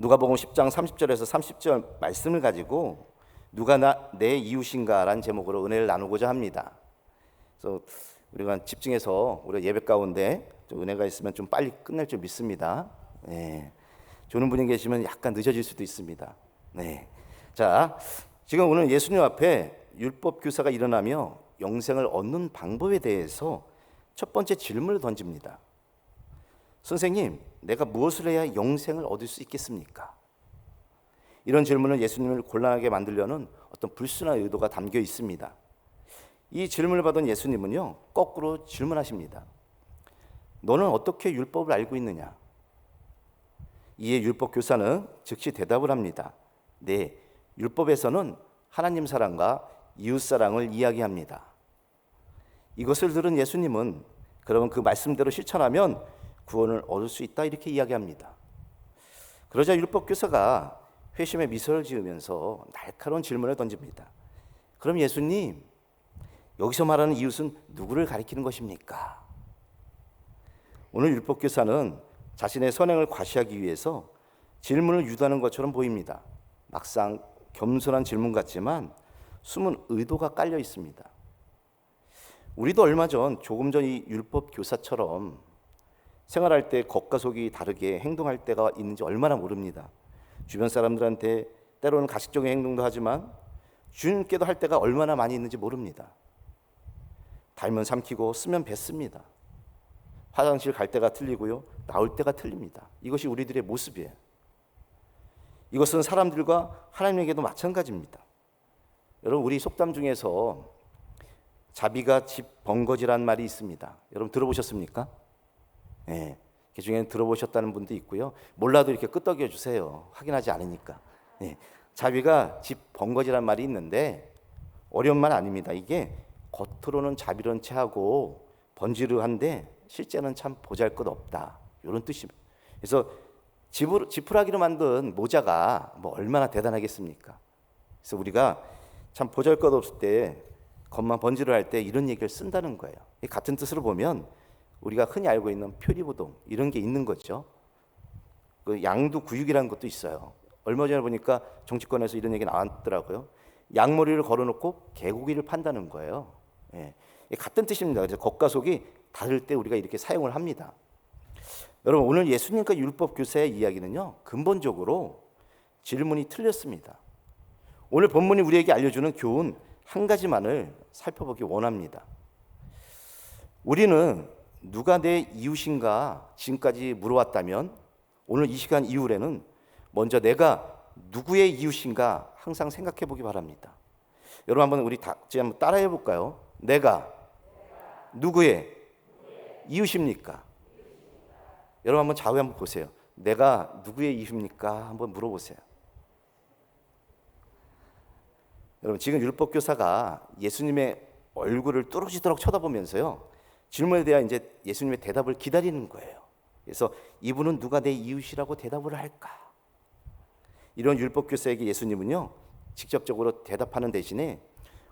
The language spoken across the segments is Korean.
누가복음 10장 30절에서 30절 말씀을 가지고 누가 나 내 이웃인가라는 제목으로 은혜를 나누고자 합니다. 그래서 우리가 집중해서 우리 예배 가운데 좀 은혜가 있으면 좀 빨리 끝날 줄 믿습니다. 네. 조는 분이 계시면 약간 늦어질 수도 있습니다. 네. 자, 지금 오늘 예수님 앞에 율법 교사가 일어나며 영생을 얻는 방법에 대해서 첫 번째 질문을 던집니다. 선생님, 내가 무엇을 해야 영생을 얻을 수 있겠습니까? 이런 질문을 예수님을 곤란하게 만들려는 어떤 불순한 의도가 담겨 있습니다. 이 질문을 받은 예수님은요, 거꾸로 질문하십니다. 너는 어떻게 율법을 알고 있느냐? 이에 율법 교사는 즉시 대답을 합니다. 네, 율법에서는 하나님 사랑과 이웃 사랑을 이야기합니다. 이것을 들은 예수님은 그러면 그 말씀대로 실천하면 구원을 얻을 수 있다 이렇게 이야기합니다. 그러자 율법 교사가 회심의 미소를 지으면서 날카로운 질문을 던집니다. 그럼 예수님, 여기서 말하는 이웃은 누구를 가리키는 것입니까? 오늘 율법 교사는 자신의 선행을 과시하기 위해서 질문을 유도하는 것처럼 보입니다. 막상 겸손한 질문 같지만 숨은 의도가 깔려 있습니다. 우리도 얼마 전 조금 전 이 율법 교사처럼 생활할 때 겉과 속이 다르게 행동할 때가 있는지 얼마나 모릅니다. 주변 사람들한테 때로는 가식적인 행동도 하지만 주님께도 할 때가 얼마나 많이 있는지 모릅니다. 달면 삼키고 쓰면 뱉습니다. 화장실 갈 때가 틀리고요. 나올 때가 틀립니다. 이것이 우리들의 모습이에요. 이것은 사람들과 하나님에게도 마찬가지입니다. 여러분 우리 속담 중에서 자비가 집 번거지란 말이 있습니다. 여러분 들어보셨습니까? 예. 그 중에 들어보셨다는 분도 있고요. 몰라도 이렇게 끄떡여 주세요. 확인하지 않으니까. 예. 자비가 집 번거지란 말이 있는데 어려운 말 아닙니다. 이게 겉으로는 자비로운 체하고 번지르한데 실제는 참 보잘것없다. 이런 뜻입니다. 그래서 지푸, 지푸라기로 만든 모자가 뭐 얼마나 대단하겠습니까? 그래서 우리가 참 보잘것없을 때 겉만 번지를 할 때 이런 얘기를 쓴다는 거예요. 같은 뜻으로 보면 우리가 흔히 알고 있는 표리부동 이런 게 있는 거죠. 그 양두 구육이라는 것도 있어요. 얼마 전에 보니까 정치권에서 이런 얘기 나왔더라고요. 양머리를 걸어놓고 개고기를 판다는 거예요. 예. 같은 뜻입니다. 그래서 겉과 속이 다를 때 우리가 이렇게 사용을 합니다. 여러분 오늘 예수님과 율법 교사의 이야기는요 근본적으로 질문이 틀렸습니다. 오늘 본문이 우리에게 알려주는 교훈 한 가지만을 살펴보기 원합니다. 우리는 누가 내 이웃인가 지금까지 물어왔다면 오늘 이 시간 이후에는 먼저 내가 누구의 이웃인가 항상 생각해 보기 바랍니다. 여러분 한번 우리 다 한번 따라해 볼까요? 내가 누구의 이웃입니까? 여러분 한번 좌우 한번 보세요. 내가 누구의 이웃입니까? 한번 물어보세요. 여러분 지금 율법 교사가 예수님의 얼굴을 뚫어지도록 쳐다보면서요 질문에 대한 이제 예수님의 대답을 기다리는 거예요. 그래서 이분은 누가 내 이웃이라고 대답을 할까? 이런 율법 교사에게 예수님은요 직접적으로 대답하는 대신에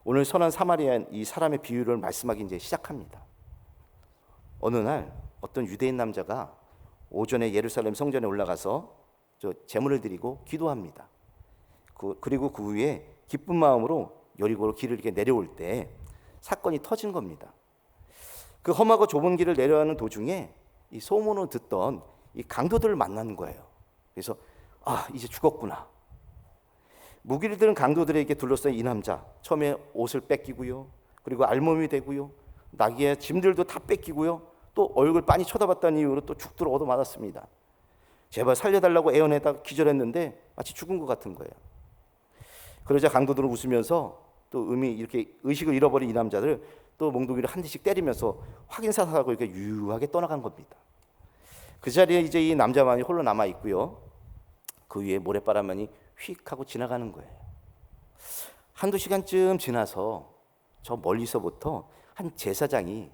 오늘 선한 사마리안 이 사람의 비유를 말씀하기 이제 시작합니다. 어느 날 어떤 유대인 남자가 오전에 예루살렘 성전에 올라가서 저 제물을 드리고 기도합니다. 그, 그리고 그 후에 기쁜 마음으로 여리고로 길을 이렇게 내려올 때 사건이 터진 겁니다. 그 험하고 좁은 길을 내려가는 도중에 이 소문을 듣던 이 강도들을 만나는 거예요. 그래서 아 이제 죽었구나. 무기를 들은 강도들에게 둘러싼 이 남자 처음에 옷을 뺏기고요. 그리고 알몸이 되고요. 나귀의 짐들도 다 뺏기고요. 또 얼굴 빤히 쳐다봤다는 이유로 또 죽도록 얻어맞았습니다. 제발 살려달라고 애원해다 기절했는데 마치 죽은 것 같은 거예요. 그러자 강도들은 웃으면서 또 의미 이렇게 의식을 잃어버린 이 남자들 또 몽둥이를 한 대씩 때리면서 확인 사살하고 이렇게 유유하게 떠나간 겁니다. 그 자리에 이제 이 남자만이 홀로 남아 있고요. 그 위에 모래바람만이 휙 하고 지나가는 거예요. 한두 시간쯤 지나서 저 멀리서부터 한 제사장이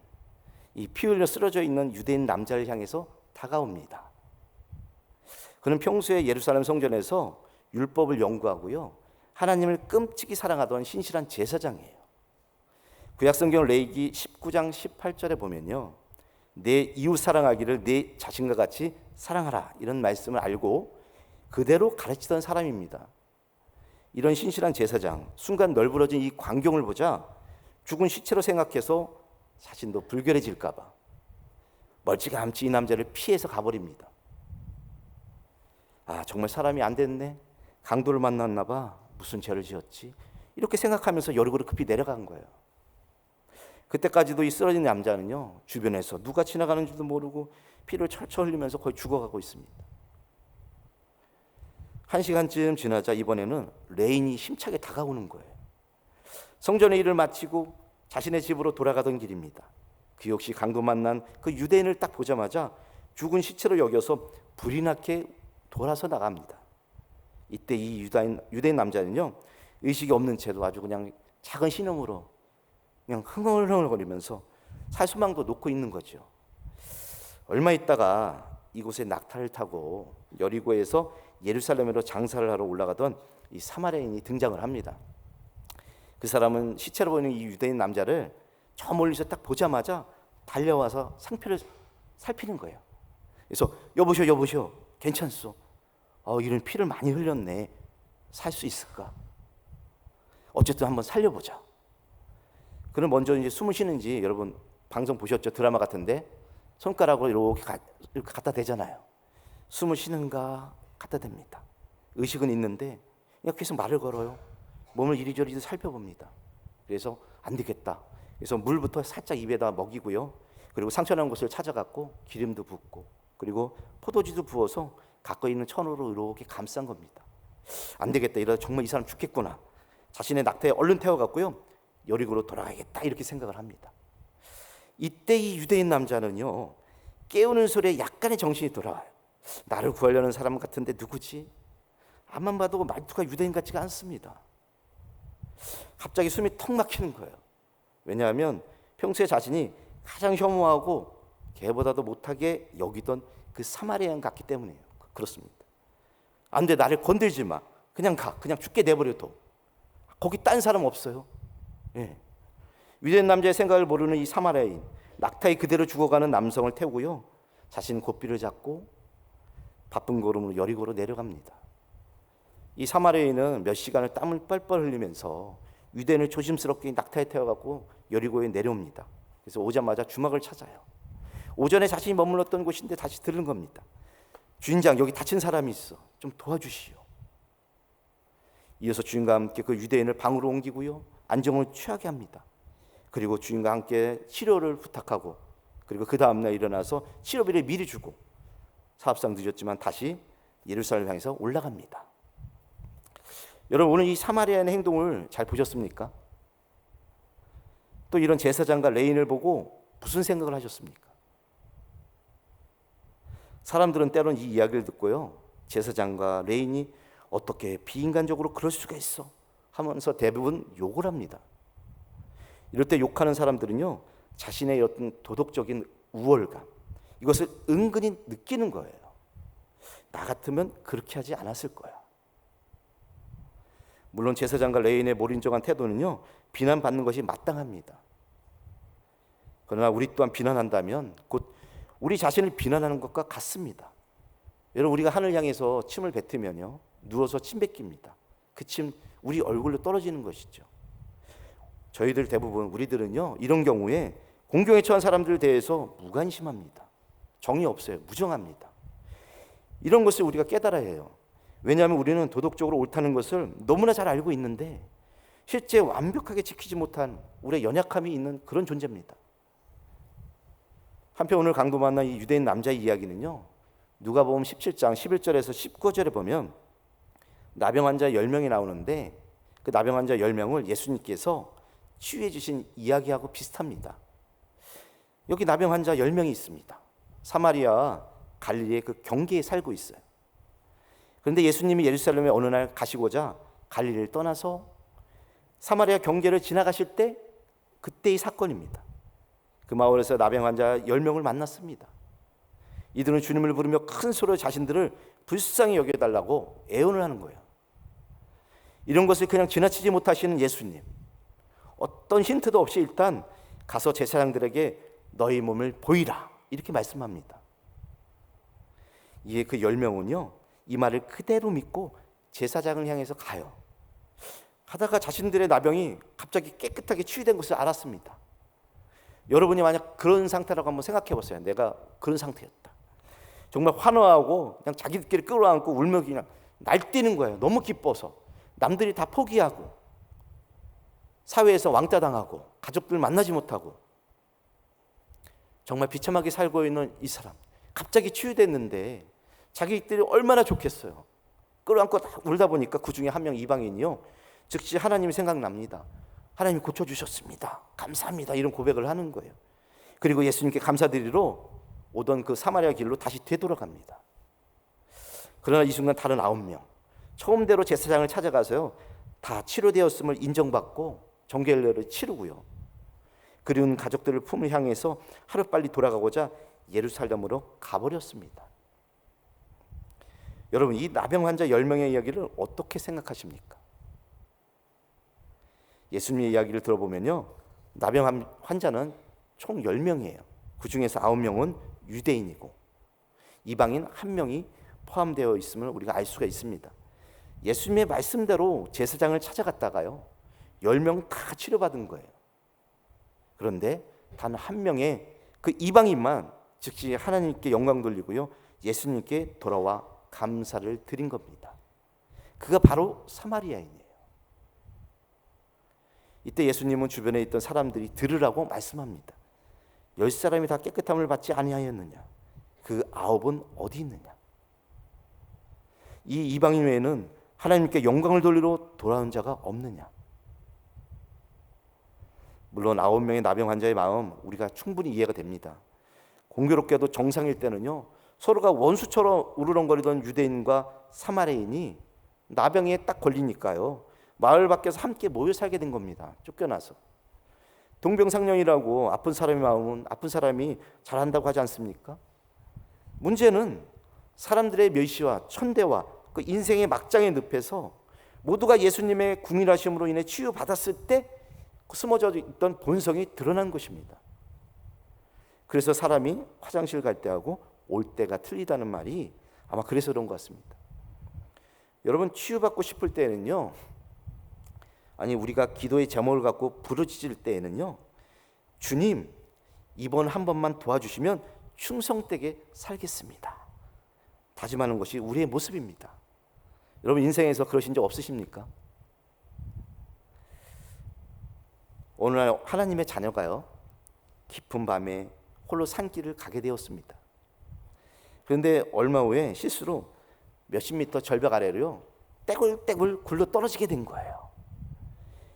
이 피 흘려 쓰러져 있는 유대인 남자를 향해서 다가옵니다. 그는 평소에 예루살렘 성전에서 율법을 연구하고요. 하나님을 끔찍이 사랑하던 신실한 제사장이에요. 구약성경 레이기 19장 18절에 보면요. 내 이웃 사랑하기를 내 자신과 같이 사랑하라 이런 말씀을 알고 그대로 가르치던 사람입니다. 이런 신실한 제사장, 순간 널브러진 이 광경을 보자 죽은 시체로 생각해서 자신도 불결해질까봐 멀찌감치 이 남자를 피해서 가버립니다. 아, 정말 사람이 안 됐네. 강도를 만났나 봐. 무슨 죄를 지었지? 이렇게 생각하면서 여리고를 급히 내려간 거예요. 그때까지도 이 쓰러진 남자는요, 주변에서 누가 지나가는 줄도 모르고 피를 철철 흘리면서 거의 죽어가고 있습니다. 한 시간쯤 지나자 이번에는 레인이 힘차게 다가오는 거예요. 성전의 일을 마치고 자신의 집으로 돌아가던 길입니다. 그 역시 강도 만난 그 유대인을 딱 보자마자 죽은 시체로 여겨서 불이 나게 돌아서 나갑니다. 이때 이 유다인, 유대인 남자는요 의식이 없는 채도 아주 그냥 작은 신음으로 그냥 흥얼흥얼거리면서 살 소망도 놓고 있는 거죠. 얼마 있다가 이곳에 낙타를 타고 여리고에서 예루살렘으로 장사를 하러 올라가던 이 사마리아인이 등장을 합니다. 그 사람은 시체로 보이는 이 유대인 남자를 저 멀리서 딱 보자마자 달려와서 상표를 살피는 거예요. 그래서 여보셔 여보셔 괜찮소. 어, 이런 피를 많이 흘렸네. 살 수 있을까? 어쨌든 한번 살려보자. 그럼 먼저 이제 숨을 쉬는지 여러분 방송 보셨죠? 드라마 같은데 손가락으로 이렇게, 가, 이렇게 갖다 대잖아요. 숨을 쉬는가 갖다 댑니다. 의식은 있는데 그냥 계속 말을 걸어요. 몸을 이리저리 살펴봅니다. 그래서 안 되겠다. 그래서 물부터 살짝 입에다 먹이고요. 그리고 상처난 곳을 찾아갔고 기름도 붓고 그리고 포도주도 부어서 갖고 있는 천으로 이렇게 감싼 겁니다. 안 되겠다. 이러다 정말 이 사람 죽겠구나. 자신의 낙타에 얼른 태워갔고요. 여리고로 돌아가겠다 이렇게 생각을 합니다. 이때 이 유대인 남자는요 깨우는 소리에 약간의 정신이 돌아와요. 나를 구하려는 사람 같은데 누구지? 앞만 봐도 말투가 유대인 같지가 않습니다. 갑자기 숨이 턱 막히는 거예요. 왜냐하면 평소에 자신이 가장 혐오하고 개보다도 못하게 여기던 그 사마리아인 같기 때문이에요. 그렇습니다. 안 돼, 나를 건들지 마. 그냥 가. 그냥 죽게 내버려둬. 거기 딴 사람 없어요. 예. 위대한 남자의 생각을 모르는 이 사마리아인, 낙타에 그대로 죽어가는 남성을 태우고요. 자신 고삐를 잡고 바쁜 걸음으로 여리고로 내려갑니다. 이 사마리아인은 몇 시간을 땀을 뻘뻘 흘리면서 유대인을 조심스럽게 낙타에 태워갖고 여리고에 내려옵니다. 그래서 오자마자 주막을 찾아요. 오전에 자신이 머물렀던 곳인데 다시 들은 겁니다. 주인장 여기 다친 사람이 있어. 좀 도와주시오. 이어서 주인과 함께 그 유대인을 방으로 옮기고요. 안정을 취하게 합니다. 그리고 주인과 함께 치료를 부탁하고 그리고 그 다음 날 일어나서 치료비를 미리 주고 사업상 늦었지만 다시 예루살렘 향해서 올라갑니다. 여러분 오늘 이 사마리아의 행동을 잘 보셨습니까? 또 이런 제사장과 레인을 보고 무슨 생각을 하셨습니까? 사람들은 때론 이 이야기를 듣고요. 제사장과 레인이 어떻게 비인간적으로 그럴 수가 있어 하면서 대부분 욕을 합니다. 이럴 때 욕하는 사람들은요. 자신의 어떤 도덕적인 우월감 이것을 은근히 느끼는 거예요. 나 같으면 그렇게 하지 않았을 거야. 물론 제사장과 레인의 몰인정한 태도는요. 비난받는 것이 마땅합니다. 그러나 우리 또한 비난한다면 곧 우리 자신을 비난하는 것과 같습니다. 여러분 우리가 하늘 향해서 침을 뱉으면요 누워서 침 뱉깁니다. 그 침 우리 얼굴로 떨어지는 것이죠. 저희들 대부분 우리들은요 이런 경우에 공경에 처한 사람들 대해서 무관심합니다. 정이 없어요. 무정합니다. 이런 것을 우리가 깨달아야 해요. 왜냐하면 우리는 도덕적으로 옳다는 것을 너무나 잘 알고 있는데 실제 완벽하게 지키지 못한 우리의 연약함이 있는 그런 존재입니다. 한편 오늘 강도 만난 이 유대인 남자의 이야기는요. 누가복음 17장 11절에서 19절에 보면 나병 환자 10명이 나오는데 그 나병 환자 10명을 예수님께서 치유해 주신 이야기하고 비슷합니다. 여기 나병 환자 10명이 있습니다. 사마리아 갈릴리의 그 경계에 살고 있어요. 그런데 예수님이 예루살렘에 어느 날 가시고자 갈릴리를 떠나서 사마리아 경계를 지나가실 때 그때의 사건입니다. 그 마을에서 나병 환자 10명을 만났습니다. 이들은 주님을 부르며 큰 소리로 자신들을 불쌍히 여겨달라고 애원을 하는 거예요. 이런 것을 그냥 지나치지 못하시는 예수님. 어떤 힌트도 없이 일단 가서 제사장들에게 너희 몸을 보이라. 이렇게 말씀합니다. 이에 그 10명은요. 이 말을 그대로 믿고 제사장을 향해서 가요. 하다가 자신들의 나병이 갑자기 깨끗하게 치유된 것을 알았습니다. 여러분이 만약 그런 상태라고 한번 생각해 보세요. 내가 그런 상태였다. 정말 환호하고 그냥 자기들끼리 끌어안고 울며 그냥 날뛰는 거예요. 너무 기뻐서 남들이 다 포기하고 사회에서 왕따 당하고 가족들 만나지 못하고 정말 비참하게 살고 있는 이 사람 갑자기 치유됐는데 자기들이 얼마나 좋겠어요. 끌어안고 딱 울다 보니까 그 중에 한 명 이방인이요. 즉시 하나님이 생각납니다. 하나님이 고쳐주셨습니다. 감사합니다. 이런 고백을 하는 거예요. 그리고 예수님께 감사드리러 오던 그 사마리아 길로 다시 되돌아갑니다. 그러나 이 순간 다른 아홉 명 처음대로 제사장을 찾아가서요 다 치료되었음을 인정받고 정결례를 치르고요. 그리운 가족들을 품을 향해서 하루 빨리 돌아가고자 예루살렘으로 가버렸습니다. 여러분 이 나병 환자 10명의 이야기를 어떻게 생각하십니까? 예수님의 이야기를 들어보면요. 나병 환자는 총 10명이에요. 그 중에서 9명은 유대인이고 이방인 한 명이 포함되어 있음을 우리가 알 수가 있습니다. 예수님의 말씀대로 제사장을 찾아갔다가요. 10명 다 치료받은 거예요. 그런데 단 한 명의 그 이방인만 즉시 하나님께 영광 돌리고요. 예수님께 돌아와 감사를 드린 겁니다. 그가 바로 사마리아인이에요. 이때 예수님은 주변에 있던 사람들이 들으라고 말씀합니다. 열 사람이 다 깨끗함을 받지 아니하였느냐? 그 아홉은 어디 있느냐? 이 이방인 외에는 하나님께 영광을 돌리러 돌아온 자가 없느냐? 물론 아홉 명의 나병 환자의 마음 우리가 충분히 이해가 됩니다. 공교롭게도 정상일 때는요 서로가 원수처럼 우르렁거리던 유대인과 사마리인이 나병에 딱 걸리니까요 마을 밖에서 함께 모여 살게 된 겁니다. 쫓겨나서 동병상련이라고 아픈 사람의 마음은 아픈 사람이 잘한다고 하지 않습니까? 문제는 사람들의 멸시와 천대와 그 인생의 막장의 늪에서 모두가 예수님의 궁일하심으로 인해 치유받았을 때 숨어져 있던 본성이 드러난 것입니다. 그래서 사람이 화장실 갈 때하고 올 때가 틀리다는 말이 아마 그래서 그런 것 같습니다. 여러분 치유받고 싶을 때는요. 아니 우리가 기도의 제목을 갖고 부르짖을 때에는요. 주님 이번 한 번만 도와주시면 충성되게 살겠습니다. 다짐하는 것이 우리의 모습입니다. 여러분 인생에서 그러신 적 없으십니까? 오늘날 하나님의 자녀가요. 깊은 밤에 홀로 산길을 가게 되었습니다. 그런데 얼마 후에 실수로 몇십 미터 절벽 아래로요. 떼굴떼굴 굴러 떨어지게 된 거예요.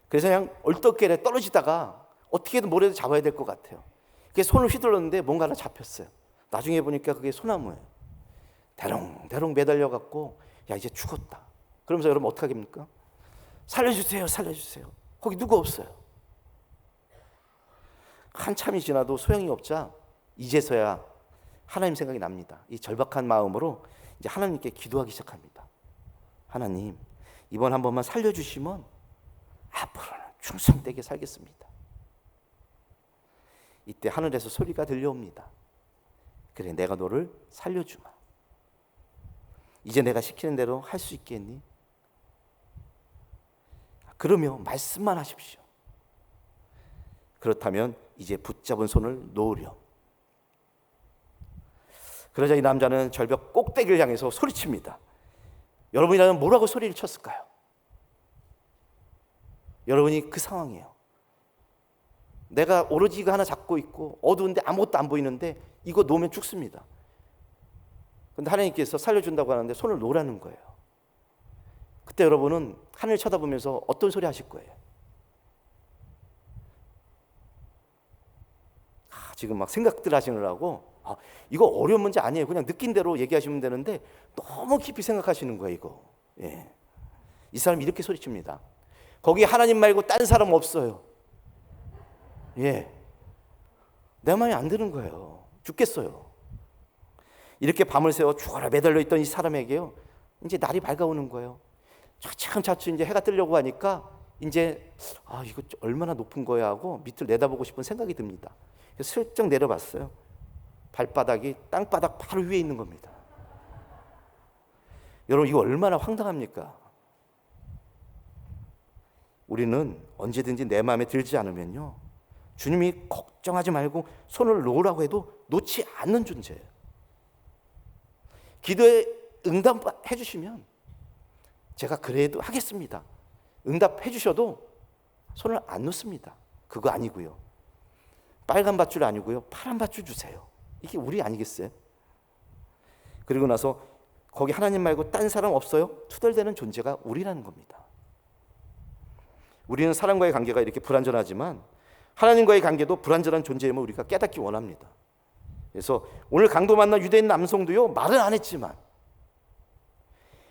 그래서 그냥 얼떨결에 떨어지다가 어떻게든 모래도 잡아야 될 것 같아요. 그게 손을 휘둘렀는데 뭔가 하나 잡혔어요. 나중에 보니까 그게 소나무예요. 대롱대롱 매달려 갖고 야 이제 죽었다. 그러면서 여러분 어떻게 합니까? 살려주세요, 살려주세요. 거기 누구 없어요. 한참이 지나도 소용이 없자 이제서야 하나님 생각이 납니다. 이 절박한 마음으로 이제 하나님께 기도하기 시작합니다. 하나님, 이번 한 번만 살려주시면 앞으로는 충성되게 살겠습니다. 이때 하늘에서 소리가 들려옵니다. 그래, 내가 너를 살려주마. 이제 내가 시키는 대로 할 수 있겠니? 그러면 말씀만 하십시오. 그렇다면 이제 붙잡은 손을 놓으려. 그러자 이 남자는 절벽 꼭대기를 향해서 소리칩니다. 여러분이라면 뭐라고 소리를 쳤을까요? 여러분이 그 상황이에요. 내가 오로지 이거 하나 잡고 있고 어두운데 아무것도 안 보이는데 이거 놓으면 죽습니다. 근데 하나님께서 살려준다고 하는데 손을 놓으라는 거예요. 그때 여러분은 하늘 쳐다보면서 어떤 소리 하실 거예요? 아, 지금 막 생각들 하시느라고 아, 이거 어려운 문제 아니에요. 그냥 느낀 대로 얘기하시면 되는데 너무 깊이 생각하시는 거예요, 이거. 예. 이 사람 이렇게 소리칩니다. 거기 하나님 말고 딴 사람 없어요. 예. 내 마음에 안 드는 거예요. 죽겠어요. 이렇게 밤을 새워 죽어라 매달려 있던 이 사람에게요. 이제 날이 밝아오는 거예요. 차츰차츰 이제 해가 뜨려고 하니까 이제 아 이거 얼마나 높은 거야 하고 밑을 내다보고 싶은 생각이 듭니다. 슬쩍 내려봤어요. 발바닥이 땅바닥 바로 위에 있는 겁니다. 여러분 이거 얼마나 황당합니까? 우리는 언제든지 내 마음에 들지 않으면요. 주님이 걱정하지 말고 손을 놓으라고 해도 놓지 않는 존재예요. 기도에 응답해 주시면 제가 그래도 하겠습니다. 응답해 주셔도 손을 안 놓습니다. 그거 아니고요. 빨간 밧줄 아니고요. 파란 밧줄 주세요. 이게 우리 아니겠어요? 그리고 나서 거기 하나님 말고 딴 사람 없어요? 투덜대는 존재가 우리라는 겁니다. 우리는 사람과의 관계가 이렇게 불완전하지만 하나님과의 관계도 불완전한 존재임을 우리가 깨닫기 원합니다. 그래서 오늘 강도 만난 유대인 남성도요 말은 안 했지만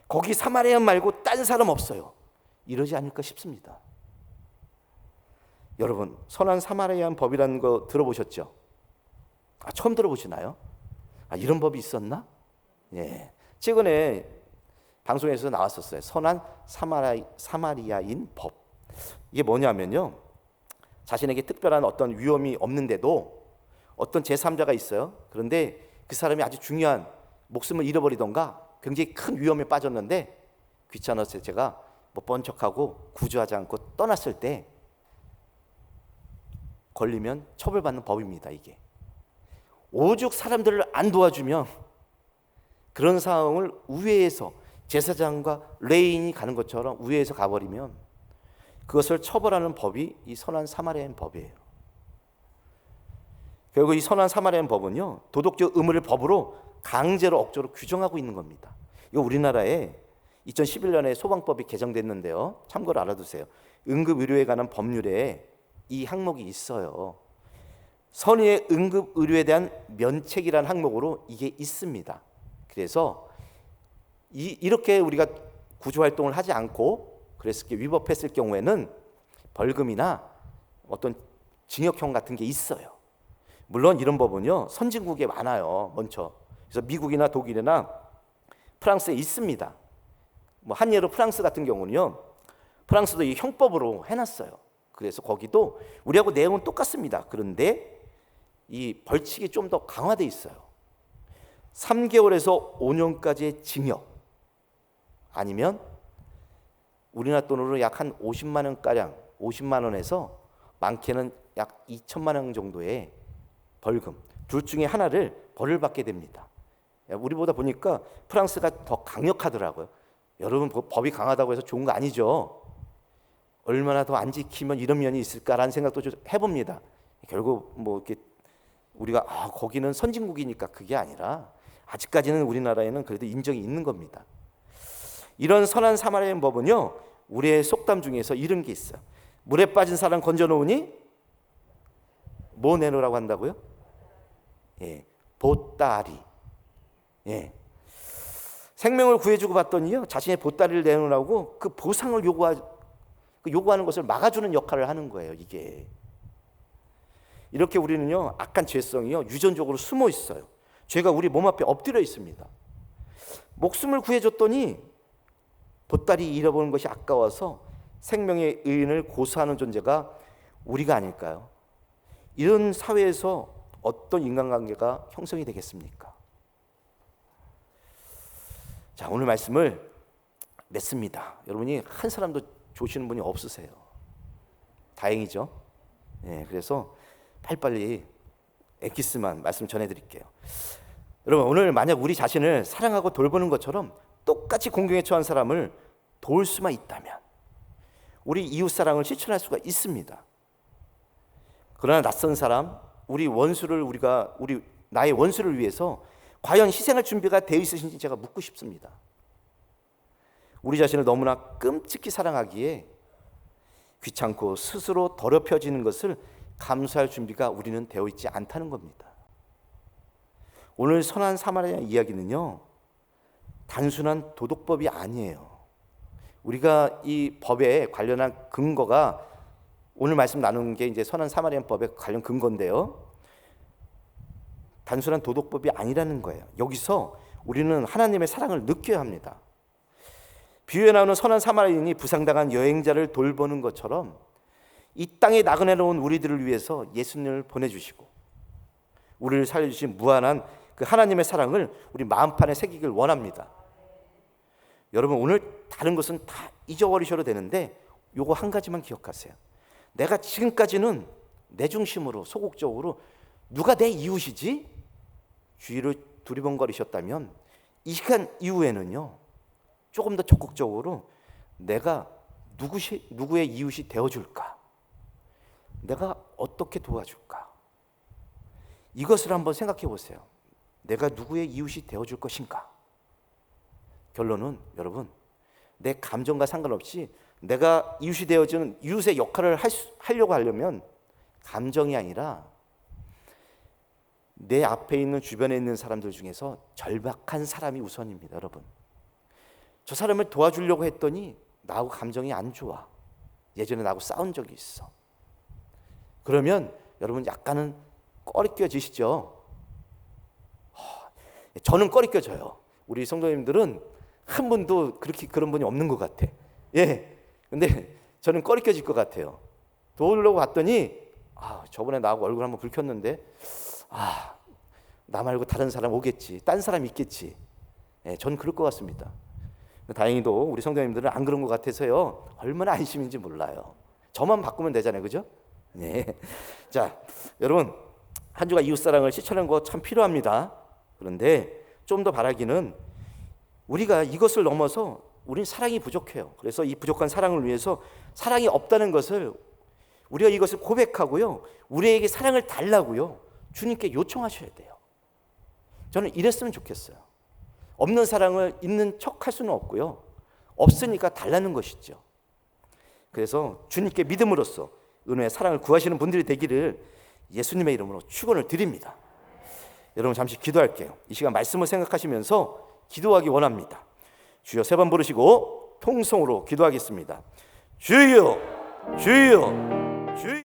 거기 사마리아 말고 딴 사람 없어요. 이러지 않을까 싶습니다. 여러분 선한 사마리안 법이라는 거 들어보셨죠? 아, 처음 들어보시나요? 아, 이런 법이 있었나? 예. 최근에 방송에서 나왔었어요. 선한 사마리, 사마리아인 법. 이게 뭐냐면요. 자신에게 특별한 어떤 위험이 없는데도 어떤 제3자가 있어요. 그런데 그 사람이 아주 중요한 목숨을 잃어버리던가 굉장히 큰 위험에 빠졌는데 귀찮아서 제가 못본 척하고 구조하지 않고 떠났을 때 걸리면 처벌받는 법입니다. 이게 오죽 사람들을 안 도와주면 그런 상황을 우회해서 제사장과 레인이 가는 것처럼 우회해서 가버리면 그것을 처벌하는 법이 이 선한 사마리아인 법이에요. 결국 이 선한 사마리아인 법은요 도덕적 의무를 법으로 강제로 억지로 규정하고 있는 겁니다. 이거 우리나라에 2011년에 소방법이 개정됐는데요. 참고로 알아두세요. 응급 의료에 관한 법률에 이 항목이 있어요. 선의의 응급 의료에 대한 면책이라는 항목으로 이게 있습니다. 그래서 이, 이렇게 우리가 구조 활동을 하지 않고 그랬을 게 위법했을 경우에는 벌금이나 어떤 징역형 같은 게 있어요. 물론 이런 법은요 선진국에 많아요. 먼저 그래서 미국이나 독일이나 프랑스에 있습니다. 뭐 한 예로 프랑스 같은 경우는요 프랑스도 이 형법으로 해놨어요. 그래서 거기도 우리하고 내용은 똑같습니다. 그런데 이 벌칙이 좀 더 강화돼 있어요. 3개월에서 5년까지의 징역 아니면 우리나라 돈으로 약 한 50만 원 가량, 50만 원에서 많게는 약 2천만 원 정도의 벌금 둘 중에 하나를 벌을 받게 됩니다. 우리보다 보니까 프랑스가 더 강력하더라고요. 여러분 법이 강하다고 해서 좋은 거 아니죠. 얼마나 더 안 지키면 이런 면이 있을까라는 생각도 좀 해봅니다. 결국 뭐 이렇게 우리가 아, 거기는 선진국이니까 그게 아니라 아직까지는 우리나라에는 그래도 인정이 있는 겁니다. 이런 선한 사마리아인 법은요 우리의 속담 중에서 이런 게 있어. 물에 빠진 사람 건져 놓으니 뭐 내놓으라고 한다고요? 예, 보따리. 예. 생명을 구해주고 봤더니요 자신의 보따리를 내놓으라고 그 보상을 요구하 그 요구하는 것을 막아주는 역할을 하는 거예요. 이게 이렇게 우리는요 악한 죄성이요 유전적으로 숨어 있어요. 죄가 우리 몸 앞에 엎드려 있습니다. 목숨을 구해줬더니 보따리 잃어버린 것이 아까워서 생명의 의인을 고수하는 존재가 우리가 아닐까요? 이런 사회에서 어떤 인간관계가 형성이 되겠습니까? 자, 오늘 말씀을 맺습니다. 여러분이 한 사람도 조시는 분이 없으세요. 다행이죠. 예, 그래서 빨리빨리 엑기스만 말씀 전해드릴게요. 여러분 오늘 만약 우리 자신을 사랑하고 돌보는 것처럼 똑같이 공경에 처한 사람을 도울 수만 있다면 우리 이웃 사랑을 실천할 수가 있습니다. 그러나 낯선 사람, 우리 원수를 우리가 우리 나의 원수를 위해서 과연 희생할 준비가 되어 있으신지 제가 묻고 싶습니다. 우리 자신을 너무나 끔찍히 사랑하기에 귀찮고 스스로 더럽혀지는 것을 감수할 준비가 우리는 되어 있지 않다는 겁니다. 오늘 선한 사마리아 이야기는요. 단순한 도덕법이 아니에요. 우리가 이 법에 관련한 근거가 오늘 말씀 나누는 게 이제 선한 사마리안 법에 관련 근거인데요. 단순한 도덕법이 아니라는 거예요. 여기서 우리는 하나님의 사랑을 느껴야 합니다. 비유에 나오는 선한 사마리인이 부상당한 여행자를 돌보는 것처럼 이 땅에 나그네로 온 우리들을 위해서 예수님을 보내주시고 우리를 살려주신 무한한 그 하나님의 사랑을 우리 마음판에 새기길 원합니다. 여러분 오늘 다른 것은 다 잊어버리셔도 되는데 요거 한 가지만 기억하세요. 내가 지금까지는 내 중심으로 소극적으로 누가 내 이웃이지? 주위를 두리번거리셨다면 이 시간 이후에는요. 조금 더 적극적으로 내가 누구시, 누구의 이웃이 되어줄까? 내가 어떻게 도와줄까? 이것을 한번 생각해 보세요. 내가 누구의 이웃이 되어줄 것인가? 결론은 여러분, 내 감정과 상관없이 내가 이웃이 되어주는 이웃의 역할을 할 수, 하려고 하려면 감정이 아니라 내 앞에 있는 주변에 있는 사람들 중에서 절박한 사람이 우선입니다, 여러분. 저 사람을 도와주려고 했더니 나하고 감정이 안 좋아. 예전에 나하고 싸운 적이 있어. 그러면 여러분 약간은 꺼리껴지시죠? 저는 꺼리껴져요. 우리 성도님들은 한 분도 그렇게 그런 분이 없는 것 같아. 예. 근데 저는 꺼리껴질 것 같아요. 도우려고 갔더니 아, 저번에 나하고 얼굴 한번 붉혔는데 아, 나 말고 다른 사람 오겠지. 딴 사람 있겠지. 예, 저는 그럴 것 같습니다. 다행히도 우리 성도님들은 안 그런 것 같아서요. 얼마나 안심인지 몰라요. 저만 바꾸면 되잖아요. 그죠? 네. 자, 여러분 한 주가 이웃 사랑을 실천하는 거참 필요합니다. 그런데 좀 더 바라기는 우리가 이것을 넘어서 우리는 사랑이 부족해요. 그래서 이 부족한 사랑을 위해서 사랑이 없다는 것을 우리가 이것을 고백하고요. 우리에게 사랑을 달라고요. 주님께 요청하셔야 돼요. 저는 이랬으면 좋겠어요. 없는 사랑을 있는 척 할 수는 없고요. 없으니까 달라는 것이죠. 그래서 주님께 믿음으로써 은혜의 사랑을 구하시는 분들이 되기를 예수님의 이름으로 축원을 드립니다. 여러분 잠시 기도할게요. 이 시간 말씀을 생각하시면서 기도하기 원합니다. 주여 세 번 부르시고 통성으로 기도하겠습니다. 주여, 주여, 주여.